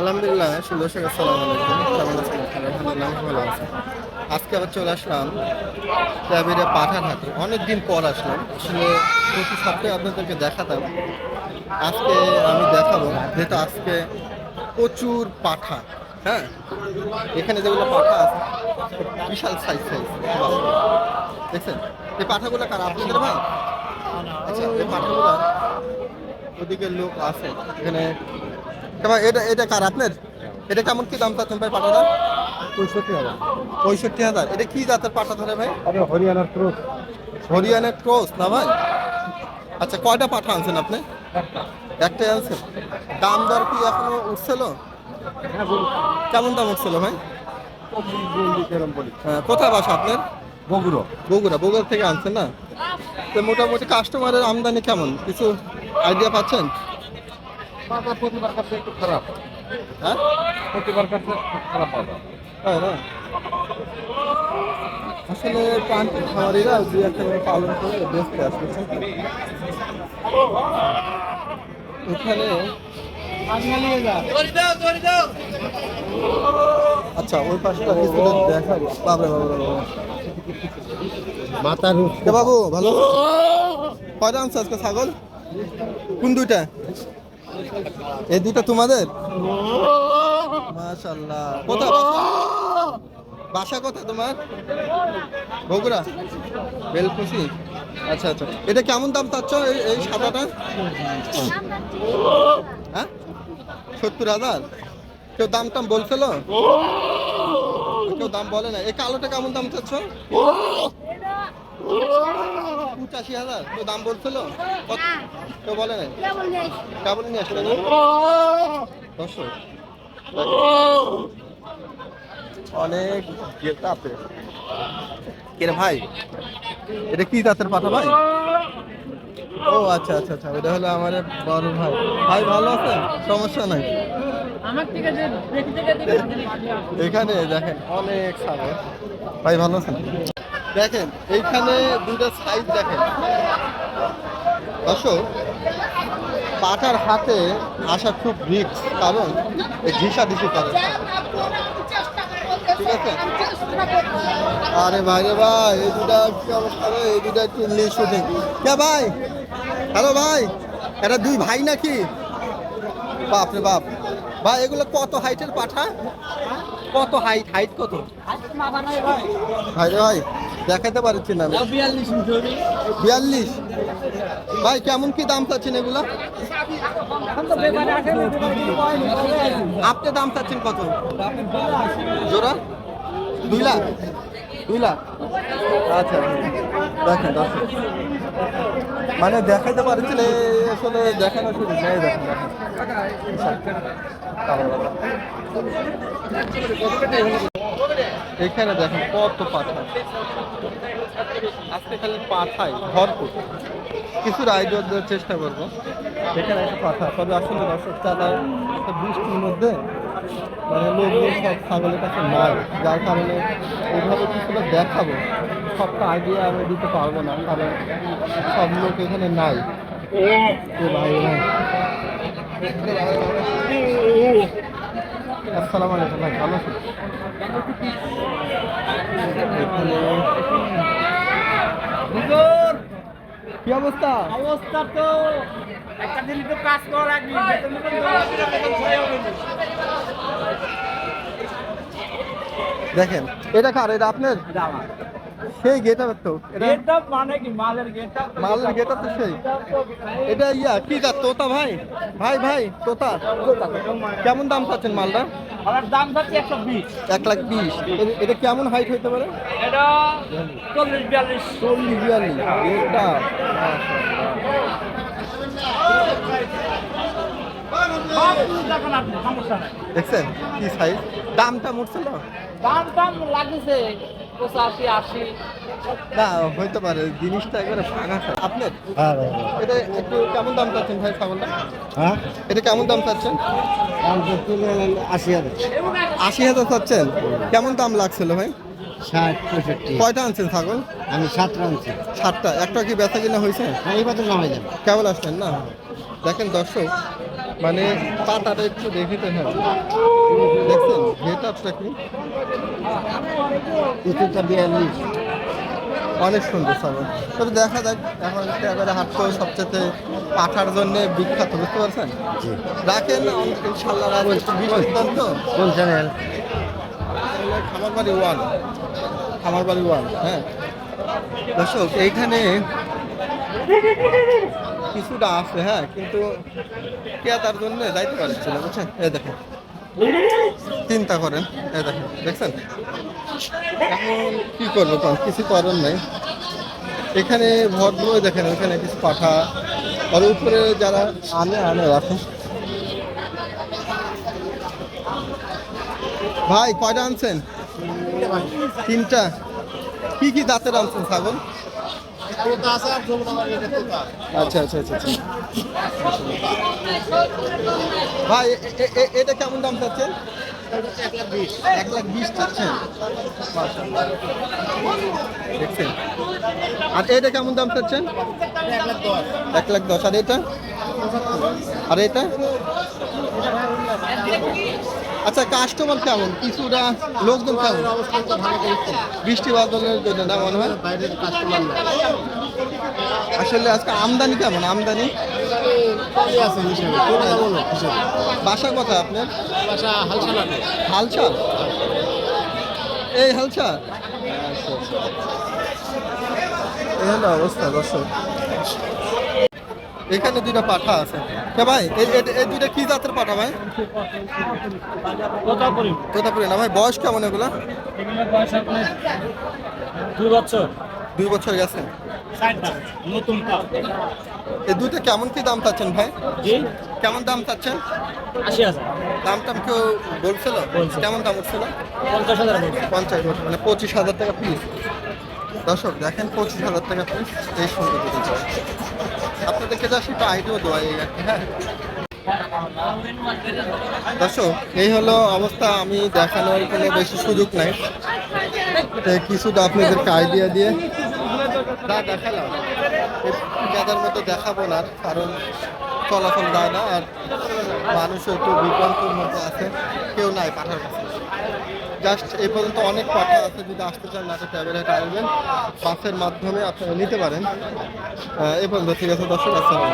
আলহামদুলিল্লাহ, সুন্দর সঙ্গে সালাম আলহামদুলিল্লাহ, ভালো আছি। আজকে আবার চলে আসলাম ক্যাবিরে পাঠা ঠাকুর অনেকদিন পর আসলাম। আসলে প্রতি সপ্তাহে আপনাদেরকে দেখাতাম। আজকে আমি দেখাবো, যেহেতু আজকে প্রচুর পাঠা। হ্যাঁ? এখানে যেগুলো পাঠা আছে, বিশাল সাইজ সাইজ দেখছেন? এই পাঠাগুলো কার? আপনাদের ভাই? আচ্ছা এই পাঠাগুলো ওদিকে লোক আছে। এখানে এবার এটা এটা কার আপনার? এটা কেমন কি দাম চাচ্ছেন ভাই পাটাটা পঁয়ষট্টি হাজার। পঁয়ষট্টি হাজার। এটা কি জাতের পাটা ধরে ভাই? হরিয়ানার ক্রোস। হরিয়ানার ক্রস না ভাই? আচ্ছা কয়টা পাঠা আনছেন আপনি? একটাই আনছেন? দাম দর কি এখনও উঠছিল? হ্যাঁ কেমন দাম উঠছিল ভাই? হ্যাঁ, কোথায় বাসা আপনার? বগুড়ো। বগুড়া বগুড়া থেকে আনছেন না? তো মোটামুটি কাস্টমারের আমদানি কেমন? কিছু আইডিয়া পাচ্ছেন? বাজার প্রতিবার কাছে একটু খারাপ। হ্যাঁ? প্রতিবার কাছে খারাপ বাজার তাই না? আসলে প্রান্তিক খামারিরা দুই একটা করে পালন করে বেঁচতে আসবে এখানে আচ্ছা ওই পাশটা কিছুটা দেখাবো বাবরে বাবরে বাবরে বাবু ভালো? কয়টা আনছো আজকে ছাগল? কোন দুইটা? এই দুইটা তোমাদের? মাশাল্লাহ কোথায় বাসা? কোথায় তোমার? বগুড়া। বেলকুশি আচ্ছা আচ্ছা। এটা কেমন দাম চাচ্ছ এই এই সাদাটা? হ্যাঁ? সত্তর হাজার? কেউ দাম টাম বলছিল? কেউ দাম বলে না এই কালোটা কেমন দাম চাচ্ছ? পঁচাশি হাজার? কেউ দাম বলছিল? কত? কেউ বলে না কেমন নিয়ে আসলে দর্শক অনেক গেটাপে কে ভাই এটা কি জাতের পাঠা ভাই? ও আচ্ছা আচ্ছা আচ্ছা এটা হলো আমার বড় ভাই। ভাই ভালো আছে? সমস্যা নাই। আমার থেকে যে দেখি থেকে এখানে দেখেন অনেক সারে ভাই ভালো আছেন? দেখেন এইখানে দুটো সাইজ দেখেন। দর্শক পাটার হাতে আসা খুব রিক্স কারণ ঘিসা দিশি করে ঠিক আছে? আরে ভাই রে ভাই এই দুটা কি অবস্থা রে? এই দুটা একটু ইংলিশ শুটিং কে ভাই? হ্যালো ভাই এটা দুই ভাই নাকি? বাপ রে বাপ। ভাই এগুলো কত হাইটের পাঠা? কত হাইট হাইট কত? ভাই রে ভাই দেখাতে পারছি না। বিয়াল্লিশ। ভাই, কেমন কি দাম চাচ্ছেন এগুলো? আপনি দাম চাচ্ছেন কত? জোড়া? দুই লাখ? দুই লাখ? আচ্ছা দেখেন মানে দেখাইতে পারছেন আসলে দেখানো শুরু নেই দেখেন দেখেন। এখানে দেখেন কত পাঠা আজকে খালি পাঠাই ভরপুর কিছু আইডিয়া দেওয়ার চেষ্টা করব এখানে একটা পাঠা তবে আসলে দর্শক চাঁদা একটা বৃষ্টির মধ্যে মানে লোকজন সব ছাগলের কাছে নাই যার কারণে এইভাবে কিছুটা দেখাবো সবটা আইডিয়া আমি দিতে পারব না কারণ সব লোক এখানে নাই এ ভাই ভাই আসসালামু আলাইকুম ভাই ভালো আছেন? কি অবস্থা? অবস্থা তো একটা দিন তো কাজ করা লাগবে। দেখেন এটা কার? এটা আপনার। সেই গেট আপ তো Get up মানে কি? মালের গেট মালের গেট আপ তো সেই। এটা ইয়া কি জাত তোতা ভাই? ভাই ভাই তোতা। কেমন দাম পাচ্ছেন মালটা? আমার দাম হচ্ছে একশো বিশ। এক লাখ বিশ। এটা কেমন হাইট হইতে পারে? এটা চল্লিশ বিয়াল্লিশ। চল্লিশ বিয়াল্লিশ। এটা। দেখছেন? কি সাইজ দামটা মুটছিল দাম দাম লাগছে। পঁচাশি আশি। না হইতে পারে জিনিসটা একবারে ফাঁকা আপনার? হ্যাঁ এটা একটু কেমন দাম চাচ্ছেন ভাই ছাগলটা? হ্যাঁ? এটা কেমন দাম চাচ্ছেন? আশি হাজার। আশি হাজার চাচ্ছেন? কেমন দাম লাগছিল ভাই? ষাট পঁয়ষট্টি। কয়টা আনছেন ছাগল? আমি সাতটা আনছি। সাতটা। একটা কি ব্যথা কিনা হয়েছে? এইবার তো নামাই যাবে। কেমন আসলেন না? দেখেন দর্শক মানে পাতাটা একটু দেখে তো হ্যাঁ। দেখছেন? ভেতরটা কি? বিয়াল্লিশ। অনেক সুন্দর ছাগল তবে দেখা যাক এখন একেবারে হাট তো সবচেয়ে পাঠার জন্য বিখ্যাত বুঝতে পারছেন? রাখেন ইনশাল্লাহ দিন তো। কোন channel Khamarbari one. Khamarbari one হ্যাঁ। দর্শক এইখানে কিছুটা আছে হ্যাঁ কিন্তু ক্রেতার জন্য যাইতে পারছি না বুঝছেন এ দেখেন চিন্তা করেন এ দেখেন দেখছেন? এখন কি করব তো কিছু করার নেই। এখানে ভদ্রই দেখেন ওইখানে কিছু পাঠা। আর উপরে যারা আনে আনে রাখে। ভাই কয়টা আনছেন? তিনটা। কি কি দাঁতের আনছেন ছাগল? আচ্ছা আচ্ছা আচ্ছা আচ্ছা। ভাই এটা কেমন দাম চাচ্ছেন? এক লাখ বিশ চাচ্ছেন। আর এটা কেমন দাম চাচ্ছেন? এক লাখ দশ। আর এটা? আর এটা? আচ্ছা কাস্টমার কেমন? কিছুটা লোকজন কেমন? বৃষ্টি বাদলের জন্য না মনে হয়? আসলে আজকে আমদানি কেমন? আমদানি? বাসা কথা আপনার? হালসা এই হালসা এই হলো অবস্থা, দর্শক। এখানে দুইটা পাঠা আছে। কে ভাই এই দুইটা কি জাতের পাঠা ভাই? তোতাপুরি। না ভাই বয়স কেমন এগুলা? দুই বছর। দুই বছর গেছে। নতুন এই দুইটা কেমন কি দাম চাচ্ছেন ভাই? কেমন দাম চাচ্ছেন? আশি হাজার। দাম টাম কেউ বলছিল? বলছে। কেমন দাম উঠছিল? পঞ্চাশ হাজার পঞ্চাশ মানে পঁচিশ হাজার টাকা পিস দর্শক দেখেন পঁচিশ হাজার টাকা পিস এই সুন্দর আপনাদেরকে যা সেটা আইডিয়া দেওয়া কি, হ্যাঁ। দর্শক এই হলো অবস্থা আমি দেখানোর কোনো বেশি সুযোগ নাই। কিছুটা আপনাদেরকে আইডিয়া দিয়ে যা দেখালাম গাদার মতো দেখাবো না কারণ চলাচল যায় না আর মানুষও একটু বিভ্রান্তর মধ্যে আছে কেউ নাই পাঠার কাছে। জাস্ট এ পর্যন্ত অনেক পাঠা আছে, যদি আসতে চান নাটক ট্যাবেলেট আসবেন বাসের মাধ্যমে আপনারা নিতে পারেন। এ পর্যন্ত, ঠিক আছে, দর্শক, আসসালাম